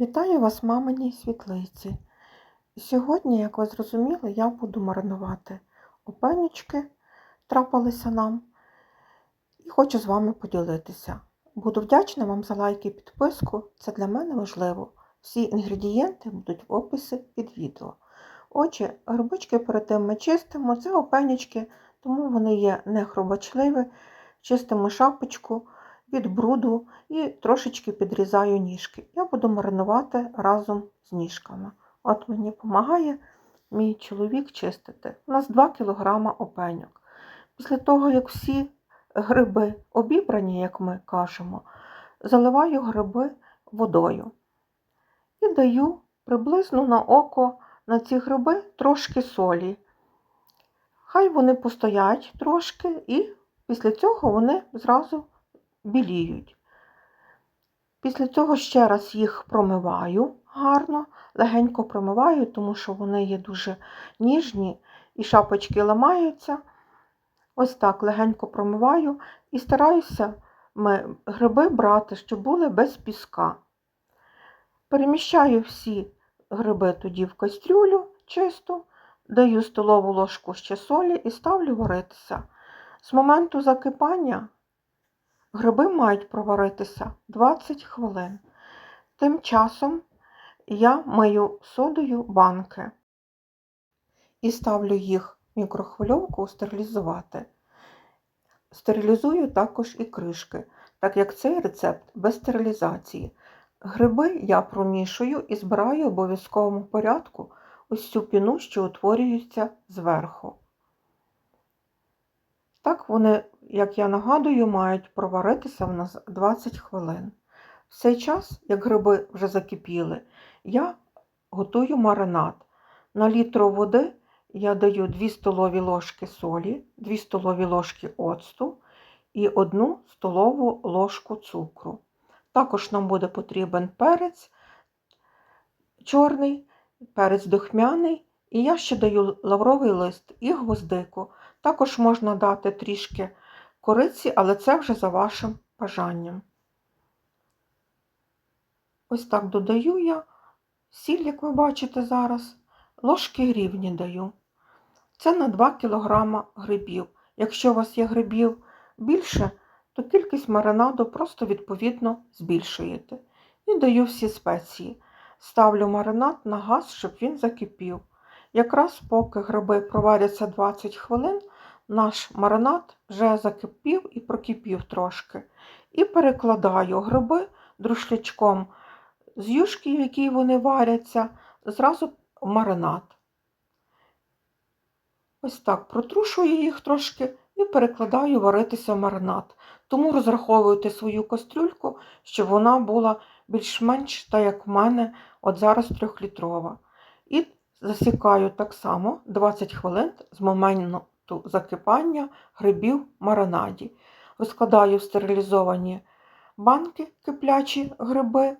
Вітаю вас, маминій світлиці. Сьогодні, як ви зрозуміли, я буду маринувати опенючки, трапилися нам, і хочу з вами поділитися. Буду вдячна вам за лайки і підписку, це для мене важливо. Всі інгредієнти будуть в описі під відео. Отже, грибочки перед тим ми чистимо, це опенючки, тому вони є не хробочливі. Чистимо шапочку від бруду і трошечки підрізаю ніжки. Я буду маринувати разом з ніжками. От мені допомагає мій чоловік чистити. У нас 2 кг опеньок. Після того, як всі гриби обібрані, як ми кажемо, заливаю гриби водою і даю приблизно на око на ці гриби трошки солі. Хай вони постоять трошки, і після цього вони зразу біліють. Після цього ще раз їх промиваю гарно, легенько промиваю, тому що вони є дуже ніжні і шапочки ламаються. Ось так легенько промиваю і стараюся гриби брати, щоб були без піска. Переміщаю всі гриби тоді в кастрюлю чисту, даю столову ложку ще солі і ставлю варитися. З моменту закипання Гриби мають проваритися 20 хвилин. Тим часом я мию содою банки і ставлю їх в мікрохвильовку стерилізувати. Стерилізую також і кришки, так як цей рецепт без стерилізації. Гриби я промішую і збираю в обов'язковому порядку ось цю піну, що утворюється зверху. Так вони, як я нагадую, мають проваритися в нас 20 хвилин. В цей час, як гриби вже закипіли, я готую маринад. На літр води я даю 2 столові ложки солі, 2 столові ложки оцту і 1 столову ложку цукру. Також нам буде потрібен перець чорний, перець духмяний, і я ще даю лавровий лист і гвоздику. Також можна дати трішки кориці, але це вже за вашим бажанням. Ось так додаю я сіль, як ви бачите зараз, ложки рівні даю. Це на 2 кг грибів. Якщо у вас є грибів більше, то кількість маринаду просто відповідно збільшуєте. І даю всі спеції. Ставлю маринад на газ, щоб він закипів. Якраз поки гриби проваряться 20 хвилин, наш маринад вже закипів і прокипів трошки. І перекладаю гриби друшлячком з юшки, в якій вони варяться, зразу в маринад. Ось так протрушую їх трошки і перекладаю варитися в маринад. Тому розраховуйте свою кастрюльку, щоб вона була більш-менш, так як в мене, от зараз трьохлітрова. І засікаю так само 20 хвилин з моменту закипання грибів маринаді. Розкладаю в стерилізовані банки киплячі гриби.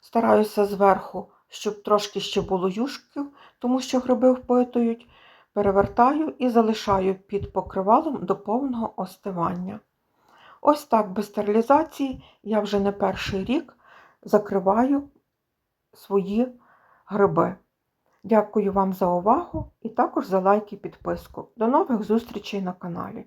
Стараюся зверху, щоб трошки ще було юшків, тому що гриби впитують. Перевертаю і залишаю під покривалом до повного остивання. Ось так без стерилізації я вже не перший рік закриваю свої гриби. Дякую вам за увагу і також за лайк і підписку. До нових зустрічей на каналі.